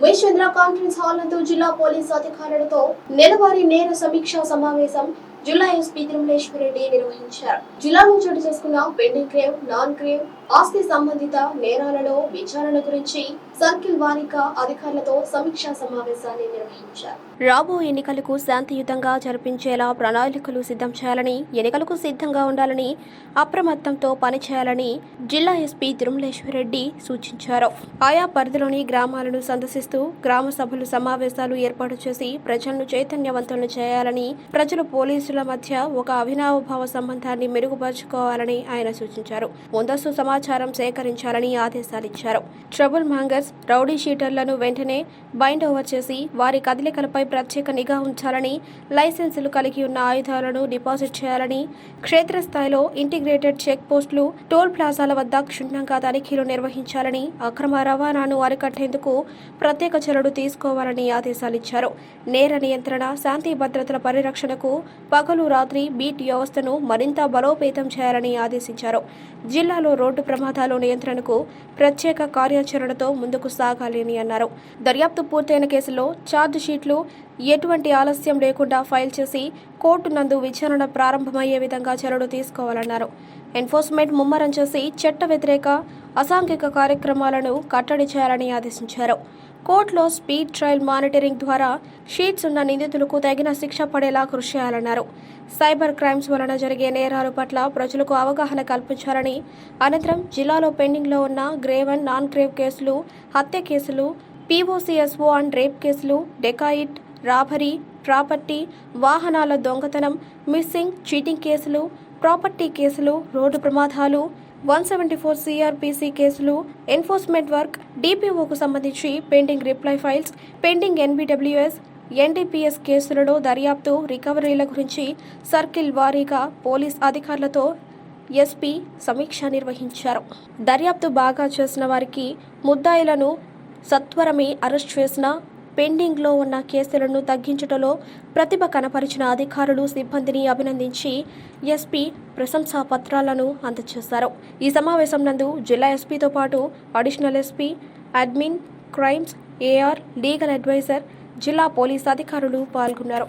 Maheshwara conference hall నందు జిల్లా police అధికారులతో నెలవారీ నేర సమీక్షా సమావేశం జిల్లా ఎస్పీ తిరుమలేశ్వర రెడ్డి నిర్వహించారు. జిల్లాలో చోటు చేసుకున్న పెండింగ్ క్రేవ్ నాన్ క్రేవ్ ఆస్తి సంబంధిత నేరాలలో విచారణ గురించి సర్కిల్ వారీగా అధికారులతో సమీక్షా సమావేశాన్ని నిర్వహించారు. రాబో ఎన్నికలకు శాంతియుతంగా జరిపించేలా ప్రణాళికలు సిద్ధం చేయాలని ఎన్నికలకు సిద్ధంగా ఉండాలని అప్రమత్తంతో పనిచేయాలని జిల్లా ఎస్పీ తిరుమలేశ్వరరెడ్డి సూచించారు. ఆయా పరిధిలోని గ్రామాలను సందర్శిస్తూ గ్రామ సభలు సమావేశాలు ఏర్పాటు చేసి ప్రజలను చైతన్యవంతులను చేయాలని ప్రజలు పోలీసు పోలీసుల మధ్య ఒక అవినావభావ సంబంధాన్ని మెరుగుపరుచుకోవాలని ఆయన సూచించారు. ముందస్తు సమాచారం సేకరించాలని ఆదేశాలిచ్చారు. ట్రబుల్ మాంగర్స్ రౌడీ షీటర్లను వెంటనే బైండ్ ఓవర్ చేసి వారి కదలికలపై ప్రత్యేక నిఘా ఉంచాలని లైసెన్సులు కలిగి ఉన్న ఆయుధాలను డిపాజిట్ చేయాలని క్షేత్రస్థాయిలో ఇంటిగ్రేటెడ్ చెక్ పోస్టులు టోల్ ప్లాజాల వద్ద క్షుణ్ణంగా తనిఖీలు నిర్వహించాలని అక్రమ రవాణాను అరికట్టేందుకు ప్రత్యేక చర్యలు తీసుకోవాలని ఆదేశాలిచ్చారు. నేర నియంత్రణ శాంతి భద్రతల పరిరక్షణకు పగలు రాత్రి బీట్ వ్యవస్థను మరింత బలోపేతం చేయాలని ఆదేశించారు. జిల్లాలో రోడ్డు ప్రమాదాల నియంత్రణకు ప్రత్యేక కార్యాచరణతో ముందుకు సాగాలని అన్నారు. దర్యాప్తు పూర్తయిన కేసులో ఛార్జ్ షీట్లు ఎటువంటి ఆలస్యం లేకుండా ఫైల్ చేసి కోర్టు నందు విచారణ ప్రారంభమయ్యే విధంగా చర్యలు తీసుకోవాలన్నారు. ఎన్ఫోర్స్మెంట్ ముమ్మరం చేసి చట్ట వ్యతిరేక అసాంఘిక కార్యక్రమాలను కట్టడి చేయాలని ఆదేశించారు. కోర్టులో స్పీడ్ ట్రయల్ మానిటరింగ్ ద్వారా షీట్స్ ఉన్న నిందితులకు తగిన శిక్ష పడేలా కృషి చేయాలన్నారు. సైబర్ క్రైమ్స్ వలన జరిగే నేరాల పట్ల ప్రజలకు అవగాహన కల్పించాలని అనంతరం జిల్లాలో పెండింగ్లో ఉన్న గ్రేవ్ అండ్ నాన్ గ్రేవ్ కేసులు హత్య కేసులు పీఓసీఎస్ఓ అండ్ రేప్ కేసులు డెకాయిట్ రాబరీ ప్రాపర్టీ వాహనాల దొంగతనం మిస్సింగ్ చీటింగ్ కేసులు ప్రాపర్టీ కేసులు రోడ్డు ప్రమాదాలు వన్ సెవెంటీ ఫోర్ సిఆర్పిసి కేసులు ఎన్ఫోర్స్మెంట్ వర్క్ డిపిఓకు సంబంధించి pending reply files pending NBWs NDPS కేసులలో దర్యాప్తు రికవరీల గురించి సర్కిల్ వారీగా పోలీస్ అధికారులతో ఎస్పీ సమీక్ష నిర్వహించారు. దర్యాప్తు బాగా చేసిన వారికి ముద్దాయిలను సత్వరమే అరెస్ట్ చేసిన పెండింగ్లో ఉన్న కేసులను తగ్గించటంలో ప్రతిభ కనపరిచిన అధికారులు సిబ్బందిని అభినందించి ఎస్పీ ప్రశంసా పత్రాలను అందజేశారు ఈ సమావేశం నందు జిల్లా ఎస్పీతో పాటు additional SP admin crimes AR legal adviser జిల్లా పోలీస్ అధికారులు పాల్గొన్నారు.